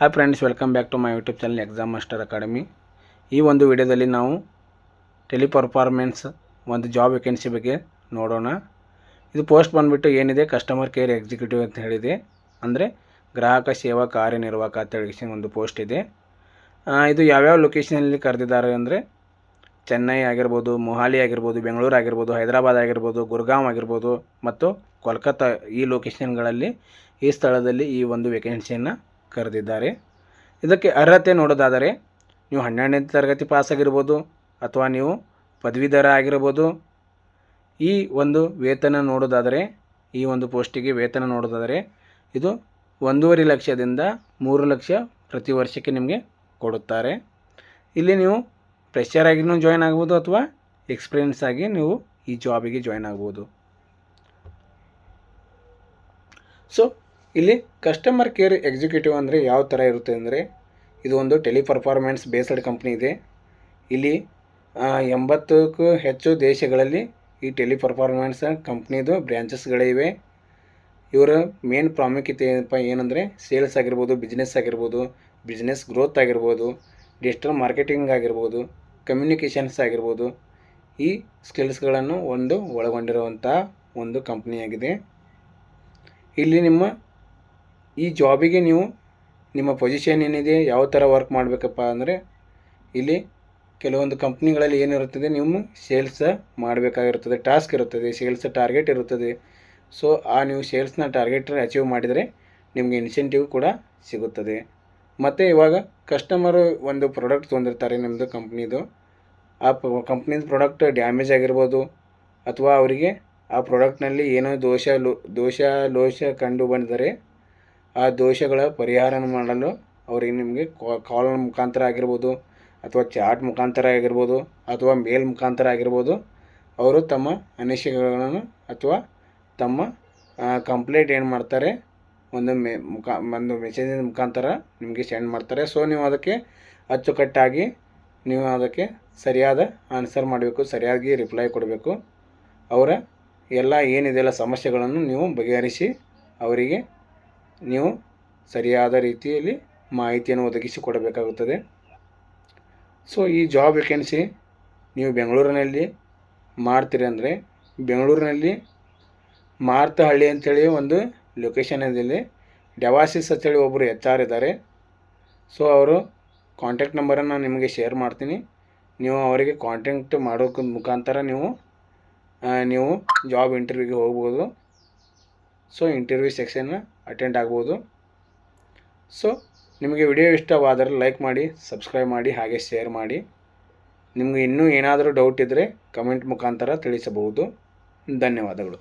Hi friends welcome back to my YouTube channel exam master academy ಈ ಒಂದು ವಿಡಿಯೋದಲ್ಲಿ ನಾವು ಟೆಲಿಪರ್ಫಾರ್ಮೆನ್ಸ್ ಒಂದು ಜಾಬ್ ವೇಕೆನ್ಸಿ ಬಗ್ಗೆ ನೋಡೋಣ. ಇದು ಪೋಸ್ಟ್ ಬಂದುಬಿಟ್ಟು ಏನಿದೆ? ಕಸ್ಟಮರ್ ಕೇರ್ ಎಕ್ಸಿಕ್ಯೂಟಿವ್ ಅಂತ ಹೇಳಿದೆ. ಅಂದರೆ ಗ್ರಾಹಕ ಸೇವಾ ಕಾರ್ಯನಿರ್ವಾಹಕ ಅಂತ ಹೇಳಿ ಒಂದು ಪೋಸ್ಟ್ ಇದೆ. ಇದು ಯಾವ್ಯಾವ ಲೊಕೇಶನಲ್ಲಿ ಕರೆದಿದ್ದಾರೆ ಅಂದರೆ ಚೆನ್ನೈ ಆಗಿರ್ಬೋದು, ಮೊಹಾಲಿ ಆಗಿರ್ಬೋದು, ಬೆಂಗಳೂರು ಆಗಿರ್ಬೋದು, ಹೈದರಾಬಾದ್ ಆಗಿರ್ಬೋದು, ಗುರ್ಗಾಂವ್ ಆಗಿರ್ಬೋದು, ಮತ್ತು ಕೋಲ್ಕತ್ತಾ ಈ ಲೊಕೇಶನ್ಗಳಲ್ಲಿ ಈ ಸ್ಥಳದಲ್ಲಿ ಈ ಒಂದು ವೇಕೆನ್ಸಿಯನ್ನು ಕರೆದಿದ್ದಾರೆ. ಇದಕ್ಕೆ ಅರ್ಹತೆ ನೋಡೋದಾದರೆ ನೀವು ಹನ್ನೆರಡನೇ ತರಗತಿ ಪಾಸ್ ಆಗಿರ್ಬೋದು ಅಥವಾ ನೀವು ಪದವೀಧರ ಆಗಿರ್ಬೋದು. ಈ ಒಂದು ವೇತನ ನೋಡೋದಾದರೆ, ಈ ಒಂದು ಪೋಸ್ಟಿಗೆ ವೇತನ ನೋಡೋದಾದರೆ ಇದು ಒಂದೂವರೆ ಲಕ್ಷದಿಂದ ಮೂರು ಲಕ್ಷ ಪ್ರತಿ ವರ್ಷಕ್ಕೆ ನಿಮಗೆ ಕೊಡುತ್ತಾರೆ. ಇಲ್ಲಿ ನೀವು ಫ್ರೆಶರ್ ಆಗಿನೂ ಜಾಯ್ನ್ ಆಗ್ಬೋದು ಅಥವಾ ಎಕ್ಸ್ಪೀರಿಯನ್ಸ್ ಆಗಿ ನೀವು ಈ ಜಾಬಿಗೆ ಜಾಯ್ನ್ ಆಗ್ಬೋದು. ಸೊ ಇಲ್ಲಿ ಕಸ್ಟಮರ್ ಕೇರ್ ಎಕ್ಸಿಕ್ಯೂಟಿವ್ ಅಂದರೆ ಯಾವ ಥರ ಇರುತ್ತೆ ಅಂದರೆ ಇದು ಒಂದು ಟೆಲಿಪರ್ಫಾರ್ಮೆನ್ಸ್ ಬೇಸ್ಡ್ ಕಂಪ್ನಿ ಇದೆ. ಇಲ್ಲಿ ಎಂಬತ್ತಕ್ಕೂ ಹೆಚ್ಚು ದೇಶಗಳಲ್ಲಿ ಈ ಟೆಲಿಪರ್ಫಾರ್ಮೆನ್ಸ್ ಕಂಪ್ನಿದು ಬ್ರ್ಯಾಂಚಸ್ಗಳಿವೆ ಇವರ ಮೇನ್ ಪ್ರಾಮುಖ್ಯತೆ ಏನಪ್ಪ ಏನಂದರೆ ಸೇಲ್ಸ್ ಆಗಿರ್ಬೋದು ಬಿಸ್ನೆಸ್ ಆಗಿರ್ಬೋದು ಬಿಸ್ನೆಸ್ ಗ್ರೋತ್ ಆಗಿರ್ಬೋದು ಡಿಜಿಟಲ್ ಮಾರ್ಕೆಟಿಂಗ್ ಆಗಿರ್ಬೋದು ಕಮ್ಯುನಿಕೇಷನ್ಸ್ ಆಗಿರ್ಬೋದು ಈ ಸ್ಕಿಲ್ಸ್ಗಳನ್ನು ಒಂದು ಒಳಗೊಂಡಿರುವಂಥ ಒಂದು ಕಂಪ್ನಿಯಾಗಿದೆ ಇಲ್ಲಿ ನಿಮ್ಮ ಈ ಜಾಬಿಗೆ ನೀವು ನಿಮ್ಮ ಪೊಸಿಷನ್ ಏನಿದೆ, ಯಾವ ಥರ ವರ್ಕ್ ಮಾಡಬೇಕಪ್ಪ ಅಂದರೆ, ಇಲ್ಲಿ ಕೆಲವೊಂದು ಕಂಪ್ನಿಗಳಲ್ಲಿ ಏನಿರುತ್ತದೆ ನೀವು ಸೇಲ್ಸ್ ಮಾಡಬೇಕಾಗಿರುತ್ತದೆ ಟಾಸ್ಕ್ ಇರುತ್ತದೆ ಸೇಲ್ಸ್ ಟಾರ್ಗೆಟ್ ಇರುತ್ತದೆ. ಸೊ ಆ ನೀವು ಸೇಲ್ಸ್ನ ಟಾರ್ಗೆಟ್ ಅಚೀವ್ ಮಾಡಿದರೆ ನಿಮಗೆ ಇನ್ಸೆಂಟಿವ್ ಕೂಡ ಸಿಗುತ್ತದೆ. ಮತ್ತು ಇವಾಗ ಕಸ್ಟಮರು ಒಂದು ಪ್ರಾಡಕ್ಟ್ ತೊಂದಿರ್ತಾರೆ ನಿಮ್ಮದು ಕಂಪ್ನಿದು ಆ ಕಂಪ್ನಿದು ಪ್ರಾಡಕ್ಟ್ ಡ್ಯಾಮೇಜ್ ಆಗಿರ್ಬೋದು, ಅಥವಾ ಅವರಿಗೆ ಆ ಪ್ರಾಡಕ್ಟ್ನಲ್ಲಿ ಏನೋ ದೋಷ ಲೋ ದೋಷ ಲೋಷ ಕಂಡು ಬಂದರೆ ಆ ದೋಷಗಳ ಪರಿಹಾರ ಮಾಡಲು ಅವರಿಗೆ ನಿಮಗೆ ಕಾಲ್ ಮುಖಾಂತರ ಆಗಿರ್ಬೋದು, ಅಥವಾ ಚಾಟ್ ಮುಖಾಂತರ ಆಗಿರ್ಬೋದು, ಅಥವಾ ಮೇಲ್ ಮುಖಾಂತರ ಆಗಿರ್ಬೋದು, ಅವರು ತಮ್ಮ ಅನಿಸಿಕೆಗಳನ್ನು ಅಥವಾ ತಮ್ಮ ಕಂಪ್ಲೇಂಟ್ ಏನು ಮಾಡ್ತಾರೆ, ಒಂದು ಮೆ, ಮುಖ, ಒಂದು ಮೆಸೇಜಿನ ಮುಖಾಂತರ ನಿಮಗೆ ಸೆಂಡ್ ಮಾಡ್ತಾರೆ. ಸೊ ನೀವು ಅದಕ್ಕೆ ಅಚ್ಚುಕಟ್ಟಾಗಿ ನೀವು ಅದಕ್ಕೆ ಸರಿಯಾದ ಆನ್ಸರ್ ಮಾಡಬೇಕು, ಸರಿಯಾಗಿ ರಿಪ್ಲೈ ಕೊಡಬೇಕು. ಅವರ ಎಲ್ಲ ಏನಿದೆಲ್ಲ ಸಮಸ್ಯೆಗಳನ್ನು ನೀವು ಬಗೆಹರಿಸಿ ಅವರಿಗೆ ನೀವು ಸರಿಯಾದ ರೀತಿಯಲ್ಲಿ ಮಾಹಿತಿಯನ್ನು ಒದಗಿಸಿ ಕೊಡಬೇಕಾಗುತ್ತದೆ ಸೊ ಈ ಜಾಬ್ ವೇಕೆನ್ಸಿ ನೀವು ಬೆಂಗಳೂರಿನಲ್ಲಿ ಮಾಡ್ತೀರಿ ಅಂದರೆ, ಬೆಂಗಳೂರಿನಲ್ಲಿ ಮಾರ್ತಹಳ್ಳಿ ಅಂಥೇಳಿ ಒಂದು ಲೊಕೇಶನ್ ಇದೆ ಡೆವಾಸಿಸ್ ಅಂತೇಳಿ ಒಬ್ಬರು ಎಚ್ ಆರ್ ಇದ್ದಾರೆ ಸೊ ಅವರು ಕಾಂಟ್ಯಾಕ್ಟ್ ನಂಬರನ್ನು ನಾನು ನಿಮಗೆ ಶೇರ್ ಮಾಡ್ತೀನಿ. ನೀವು ಅವರಿಗೆ ಕಾಂಟ್ಯಾಕ್ಟ್ ಮಾಡೋಕ್ಕೆ ಮುಖಾಂತರ ನೀವು ನೀವು ಜಾಬ್ ಇಂಟರ್ವ್ಯೂಗೆ ಹೋಗ್ಬೋದು. ಸೊ ಇಂಟರ್ವ್ಯೂ ಸೆಕ್ಷನ್ನ ಅಟೆಂಡ್ ಆಗ್ಬೋದು. ಸೊ ನಿಮಗೆ ವಿಡಿಯೋ ಇಷ್ಟವಾದರೆ ಲೈಕ್ ಮಾಡಿ ಸಬ್ಸ್ಕ್ರೈಬ್ ಮಾಡಿ, ಹಾಗೆ ಶೇರ್ ಮಾಡಿ. ನಿಮಗೆ ಇನ್ನೂ ಏನಾದರೂ ಡೌಟ್ ಇದ್ದರೆ ಕಮೆಂಟ್ ಮುಖಾಂತರ ತಿಳಿಸಬಹುದು. ಧನ್ಯವಾದಗಳು.